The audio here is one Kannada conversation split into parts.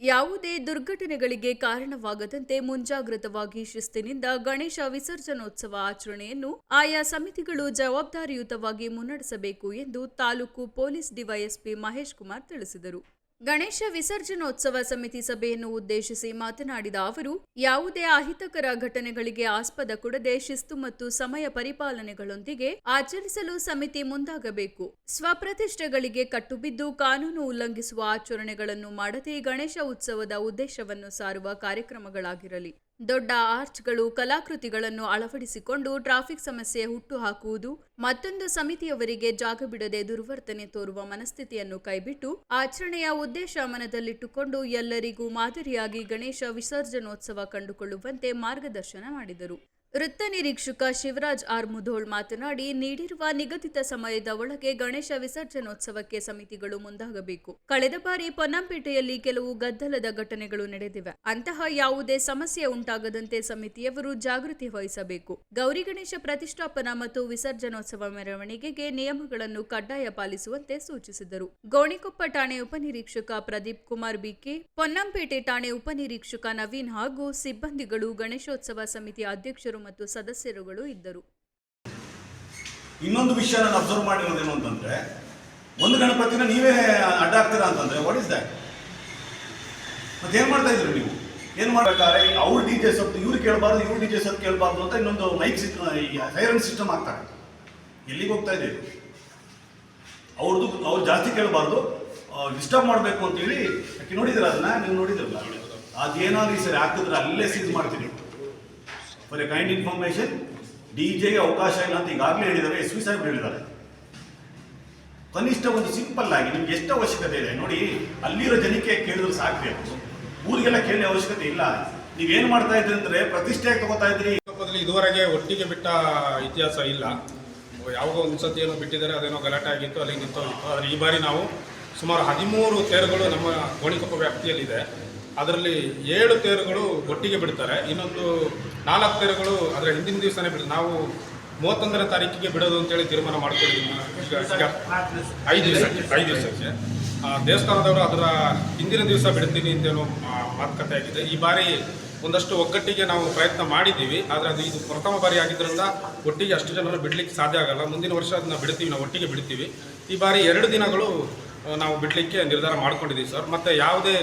ಯಾವುದೇ ದುರ್ಘಟನೆಗಳಿಗೆ ಕಾರಣವಾಗದಂತೆ ಮುಂಜಾಗ್ರತವಾಗಿ ಶಿಸ್ತಿನಿಂದ ಗಣೇಶ ವಿಸರ್ಜನೋತ್ಸವ ಆಚರಣೆಯನ್ನು ಆಯಾ ಸಮಿತಿಗಳು ಜವಾಬ್ದಾರಿಯುತವಾಗಿ ಮುನ್ನಡೆಸಬೇಕು ಎಂದು ತಾಲೂಕು ಪೊಲೀಸ್ ಡಿವೈಎಸ್ಪಿ ಮಹೇಶ್ ಕುಮಾರ್ ತಿಳಿಸಿದರು. ಗಣೇಶ ವಿಸರ್ಜನೋತ್ಸವ ಸಮಿತಿ ಸಭೆಯನ್ನು ಉದ್ದೇಶಿಸಿ ಮಾತನಾಡಿದ ಅವರು, ಯಾವುದೇ ಅಹಿತಕರ ಘಟನೆಗಳಿಗೆ ಆಸ್ಪದ ಕೊಡದೆ ಶಿಸ್ತು ಮತ್ತು ಸಮಯ ಪರಿಪಾಲನೆಗಳೊಂದಿಗೆ ಆಚರಿಸಲು ಸಮಿತಿ ಮುಂದಾಗಬೇಕು. ಸ್ವಪ್ರತಿಷ್ಠೆಗಳಿಗೆ ಕಟ್ಟುಬಿದ್ದು ಕಾನೂನು ಉಲ್ಲಂಘಿಸುವ ಆಚರಣೆಗಳನ್ನು ಮಾಡದೆ ಗಣೇಶ ಉತ್ಸವದ ಉದ್ದೇಶವನ್ನು ಸಾರುವ ಕಾರ್ಯಕ್ರಮಗಳಾಗಿರಲಿ. ದೊಡ್ಡ ಆರ್ಚ್ಗಳು, ಕಲಾಕೃತಿಗಳನ್ನು ಅಳವಡಿಸಿಕೊಂಡು ಟ್ರಾಫಿಕ್ ಸಮಸ್ಯೆ ಹುಟ್ಟುಹಾಕುವುದು, ಮತ್ತೊಂದು ಸಮಿತಿಯವರಿಗೆ ಜಾಗ ಬಿಡದೆ ದುರ್ವರ್ತನೆ ತೋರುವ ಮನಸ್ಥಿತಿಯನ್ನು ಕೈಬಿಟ್ಟು ಆಚರಣೆಯ ಉದ್ದೇಶ ಮನದಲ್ಲಿಟ್ಟುಕೊಂಡು ಎಲ್ಲರಿಗೂ ಮಾದರಿಯಾಗಿ ಗಣೇಶ ವಿಸರ್ಜನೋತ್ಸವ ಕಂಡುಕೊಳ್ಳುವಂತೆ ಮಾರ್ಗದರ್ಶನ ಮಾಡಿದರು. ವೃತ್ತ ನಿರೀಕ್ಷಕ ಶಿವರಾಜ್ ಆರ್ ಮುಧೋಳ್ ಮಾತನಾಡಿ, ನೀಡಿರುವ ನಿಗದಿತ ಸಮಯದ ಒಳಗೆ ಗಣೇಶ ವಿಸರ್ಜನೋತ್ಸವಕ್ಕೆ ಸಮಿತಿಗಳು ಮುಂದಾಗಬೇಕು. ಕಳೆದ ಬಾರಿ ಪೊನ್ನಂಪೇಟೆಯಲ್ಲಿ ಕೆಲವು ಗದ್ದಲದ ಘಟನೆಗಳು ನಡೆದಿವೆ. ಅಂತಹ ಯಾವುದೇ ಸಮಸ್ಯೆ ಉಂಟಾಗದಂತೆ ಸಮಿತಿಯವರು ಜಾಗೃತಿ ವಹಿಸಬೇಕು. ಗೌರಿ ಗಣೇಶ ಪ್ರತಿಷ್ಠಾಪನಾ ಮತ್ತು ವಿಸರ್ಜನೋತ್ಸವ ಮೆರವಣಿಗೆಗೆ ನಿಯಮಗಳನ್ನು ಕಡ್ಡಾಯ ಪಾಲಿಸುವಂತೆ ಸೂಚಿಸಿದರು. ಗೋಣಿಕೊಪ್ಪ ಠಾಣೆ ಉಪನಿರೀಕ್ಷಕ ಪ್ರದೀಪ್ ಕುಮಾರ್ ಬಿಕೆ ಪೊನ್ನಂಪೇಟೆ ಠಾಣೆ ಉಪನಿರೀಕ್ಷಕ ನವೀನ್ ಹಾಗೂ ಸಿಬ್ಬಂದಿಗಳು ಗಣೇಶೋತ್ಸವ ಸಮಿತಿ ಅಧ್ಯಕ್ಷರು ಮತ್ತು ಸದಸ್ಯರುಗಳು ಇದ್ದರು. ಇನ್ನೊಂದು ವಿಷಯ ನಾನು ಅಬ್ಸರ್ವ್ ಮಾಡಿರೋದೇನು ಅಂತಂದ್ರೆ, ಒಂದು ಗಣಪತಿನ ನೀವೇ ಅಡ್ಡ ಹಾಕ್ತೀರಾ ಅಂತಂದ್ರೆ ವಾಟ್ ಇಸ್ ದಟ್ ಮತ್ತೆ ಏನ್ ಮಾಡ್ತಾ ಇದ್ರು ನೀವು? ಏನ್ ಮಾಡ್ಬೇಕಾದ್ರೆ, ಅವ್ರು ಡಿ ಜೆ ಸತ್ ಇವ್ರು ಕೇಳಬಾರ್ದು, ಇವ್ರು ಡಿ ಜೆ ಸತ್ ಕೇಳಬಾರ್ದು ಅಂತ ಇನ್ನೊಂದು ಮೈಕ್ ಸಿಸ್ಟಮ್ ಸೈರನ್ ಸಿಸ್ಟಮ್ ಆಗ್ತಾರೆ ಎಲ್ಲಿಗೆ ಹೋಗ್ತಾ ಇದೆ? ಅವ್ರದ್ದು ಅವ್ರು ಜಾಸ್ತಿ ಕೇಳಬಾರ್ದು ಡಿಸ್ಟರ್ಬ್ ಮಾಡಬೇಕು ಅಂತೇಳಿ ನೋಡಿದಿರ ಅದನ್ನ? ನೀವು ನೋಡಿದಿರಲ್ಲ? ಅದೇನಾದ್ರು ಈ ಸರಿ ಹಾಕಿದ್ರೆ ಅಲ್ಲೇ ಸೀಸ್ ಮಾಡ್ತೀನಿ. For a kind information D ಜೆಗೆ ಅವಕಾಶ ಇಲ್ಲ ಅಂತ ಈಗಾಗಲೇ ಹೇಳಿದ್ದಾರೆ, ಎಸ್ ವಿ ಸಾಹೇಬ್ ಹೇಳಿದ್ದಾರೆ. ಕನಿಷ್ಠ ಒಂದು ಸಿಂಪಲ್ ಆಗಿ ನಿಮ್ಗೆ ಎಷ್ಟು ಅವಶ್ಯಕತೆ ಇದೆ? ನೋಡಿ, ಅಲ್ಲಿರೋ ಜನಕ್ಕೆ ಕೇಳಿದ್ರು ಅದು. ಊರಿಗೆಲ್ಲ ಕೇಳಿ ಅವಶ್ಯಕತೆ ಇಲ್ಲ. ನೀವೇನು ಮಾಡ್ತಾ ಇದ್ರಿ ಅಂದ್ರೆ ಪ್ರತಿಷ್ಠೆ ತಗೋತಾ ಇದ್ರಿ. ಇದುವರೆಗೆ ಒಟ್ಟಿಗೆ ಬಿಟ್ಟ ಇತಿಹಾಸ ಇಲ್ಲ. ಯಾವುದೋ ಒಂದು ಸತಿ ಏನೋ ಬಿಟ್ಟಿದ್ದಾರೆ, ಅದೇನೋ ಗಲಾಟೆ ಆಗಿತ್ತು ಅಲ್ಲಿ ನಿಂತೋಗಿತ್ತು ಆದರೆ ಈ ಬಾರಿ ನಾವು ಸುಮಾರು ಹದಿಮೂರು ತೇರುಗಳು ನಮ್ಮ ಗೋಣಿಕೊಪ್ಪ ವ್ಯಾಪ್ತಿಯಲ್ಲಿದೆ. ಅದರಲ್ಲಿ ಏಳು ತೇರುಗಳು ಒಟ್ಟಿಗೆ ಬಿಡ್ತಾರೆ. ಇನ್ನೊಂದು ನಾಲ್ಕು ತೇರುಗಳು ಅದರ ಹಿಂದಿನ ದಿವಸನೇ ಬಿಡ್ತಾರೆ. ನಾವು ಮೂವತ್ತೊಂದನೇ ತಾರೀಕಿಗೆ ಬಿಡೋದು ಅಂತೇಳಿ ತೀರ್ಮಾನ ಮಾಡ್ಕೊಂಡಿದ್ದೀವಿ. ಐದು ದಿವಸಕ್ಕೆ ಐದು ದಿವಸಕ್ಕೆ. ದೇವಸ್ಥಾನದವರು ಅದರ ಹಿಂದಿನ ದಿವಸ ಬಿಡ್ತೀನಿ ಅಂತೇನೋ ಮಾತುಕತೆ ಆಗಿದೆ. ಈ ಬಾರಿ ಒಂದಷ್ಟು ಒಗ್ಗಟ್ಟಿಗೆ ನಾವು ಪ್ರಯತ್ನ ಮಾಡಿದ್ದೀವಿ. ಆದರೆ ಅದು ಇದು ಪ್ರಥಮ ಬಾರಿ ಆಗಿದ್ದರಿಂದ ಒಟ್ಟಿಗೆ ಅಷ್ಟು ಜನರು ಬಿಡಲಿಕ್ಕೆ ಸಾಧ್ಯ ಆಗಲ್ಲ. ಮುಂದಿನ ವರ್ಷ ಅದನ್ನ ಬಿಡ್ತೀವಿ, ನಾವು ಒಟ್ಟಿಗೆ ಬಿಡ್ತೀವಿ. ಈ ಬಾರಿ ಎರಡು ದಿನಗಳು ನಾವು ಬಿಡಲಿಕ್ಕೆ ನಿರ್ಧಾರ ಮಾಡ್ಕೊಂಡಿದ್ದೀವಿ ಸರ್. ಮತ್ತು ಯಾವುದೇ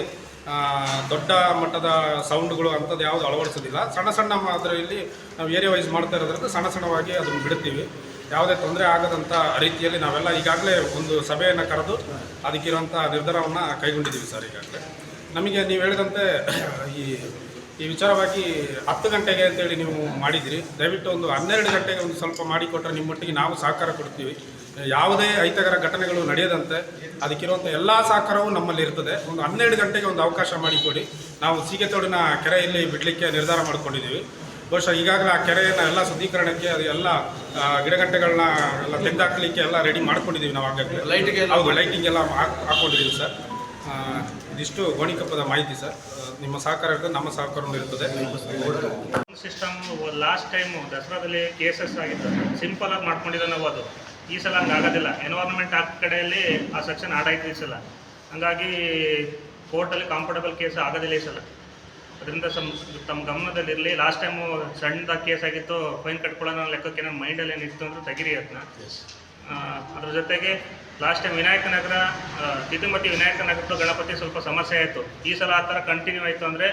ದೊಡ್ಡ ಮಟ್ಟದ ಸೌಂಡ್ಗಳು ಅಂಥದ್ದು ಯಾವುದು ಅಳವಡಿಸೋದಿಲ್ಲ. ಸಣ್ಣ ಸಣ್ಣ ಅದರಲ್ಲಿ ನಾವು ಏರಿಯಾ ವೈಸ್ ಮಾಡ್ತಾ ಇರೋದ್ರಿಂದ ಸಣ್ಣ ಸಣ್ಣವಾಗಿ ಅದನ್ನು ಬಿಡ್ತೀವಿ. ಯಾವುದೇ ತೊಂದರೆ ಆಗದಂಥ ರೀತಿಯಲ್ಲಿ ನಾವೆಲ್ಲ ಈಗಾಗಲೇ ಒಂದು ಸಭೆಯನ್ನು ಕರೆದು ಅದಕ್ಕಿರುವಂಥ ನಿರ್ಧಾರವನ್ನು ಕೈಗೊಂಡಿದ್ದೀವಿ ಸರ್ ಈಗಾಗಲೇ. ನಮಗೆ ನೀವು ಹೇಳಿದಂತೆ ಈ ಈ ವಿಚಾರವಾಗಿ ಹತ್ತು ಗಂಟೆಗೆ ಅಂತೇಳಿ ನೀವು ಮಾಡಿದಿರಿ ದಯವಿಟ್ಟು ಒಂದು ಹನ್ನೆರಡು ಗಂಟೆಗೆ ಒಂದು ಸ್ವಲ್ಪ ಮಾಡಿಕೊಟ್ರೆ ನಿಮ್ಮೊಟ್ಟಿಗೆ ನಾವು ಸಹಕಾರ ಕೊಡ್ತೀವಿ. ಯಾವುದೇ ಅಹಿತಕರ ಘಟನೆಗಳು ನಡೆಯದಂತೆ ಅದಕ್ಕಿರುವಂಥ ಎಲ್ಲ ಸಹಕಾರವೂ ನಮ್ಮಲ್ಲಿ ಇರ್ತದೆ. ಒಂದು ಹನ್ನೆರಡು ಗಂಟೆಗೆ ಒಂದು ಅವಕಾಶ ಮಾಡಿಕೊಡಿ. ನಾವು ಸೀಗೆತೋಡಿನ ಕೆರೆಯಲ್ಲಿ ಬಿಡಲಿಕ್ಕೆ ನಿರ್ಧಾರ ಮಾಡಿಕೊಂಡಿದ್ದೀವಿ. ಬಹುಶಃ ಈಗಾಗಲೇ ಆ ಕೆರೆಯನ್ನು ಎಲ್ಲ ಶುದ್ಧೀಕರಣಕ್ಕೆ ಅದು ಎಲ್ಲ ಗಿಡಗಂಟೆಗಳನ್ನ ಎಲ್ಲ ತೆಗೆದಾಕಲಿಕ್ಕೆ ಎಲ್ಲ ರೆಡಿ ಮಾಡ್ಕೊಂಡಿದ್ದೀವಿ ನಾವು ಆಗಾಗಲೇ. ಲೈಟಿಗೆ ಹೌದು ಲೈಟಿಂಗ್ ಎಲ್ಲ ಹಾಕ್- ಹಾಕೊಂಡಿದ್ದೀವಿ ಸರ್. ಇದಿಷ್ಟು ಗೋಣಿಕಪ್ಪದ ಮಾಹಿತಿ ಸರ್. ನಿಮ್ಮ ಸಹಕಾರ ನಮ್ಮ ಸಹಕಾರ ಇರುತ್ತದೆ ಸಿಸ್ಟಮ್ ಲಾಸ್ಟ್ ಟೈಮು ದಸರಾದಲ್ಲಿ ಕೇಸಸ್ ಆಗಿತ್ತು. ಸಿಂಪಲ್ ಆಗಿ ಮಾಡ್ಕೊಂಡಿದ್ದೆ ನಾವು ಅದು. ಈ ಸಲ ಹಂಗೆ ಆಗೋದಿಲ್ಲ. ಎನ್ವೈರನ್ಮೆಂಟ್ ಆ ಕಡೆಯಲ್ಲಿ ಆ ಸೆಕ್ಷನ್ ಆಡಾಯ್ತು ಆಯ್ತು ಈ ಸಲ. ಹಂಗಾಗಿ ಕೋರ್ಟಲ್ಲಿ ಕಾಂಫರ್ಟಬಲ್ ಕೇಸ್ ಆಗೋದಿಲ್ಲ ಈ ಸಲ. ಅದರಿಂದ ಸಮ್ ತಮ್ಮ ಗಮನದಲ್ಲಿರಲಿ ಲಾಸ್ಟ್ ಟೈಮು ಸಣ್ಣದಾಗಿ ಕೇಸ್ ಆಗಿತ್ತು ಫೈನ್ ಕಟ್ಕೊಳ್ಳೋಣ ಲೆಕ್ಕಕ್ಕೆ ನನ್ನ ಮೈಂಡಲ್ಲಿ ಏನಿತ್ತು ಅಂದ್ರೆ ತೆಗಿರಿ ಅದನ್ನ. ಅದ್ರ ಜೊತೆಗೆ ಲಾಸ್ಟ್ ಟೈಮ್ ವಿನಾಯಕ ನಗರ ತಿದುಮತಿ ವಿನಾಯಕ ನಗರದ ಗಣಪತಿ ಸ್ವಲ್ಪ ಸಮಸ್ಯೆ ಆಯಿತು. ಈ ಸಲ ಆ ಥರ ಕಂಟಿನ್ಯೂ ಆಯಿತು ಅಂದರೆ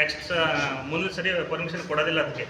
ನೆಕ್ಸ್ಟ್ ಮುಂದಿನ ಸರಿ ಪರ್ಮಿಷನ್ ಕೊಡೋದಿಲ್ಲ ಅದಕ್ಕೆ.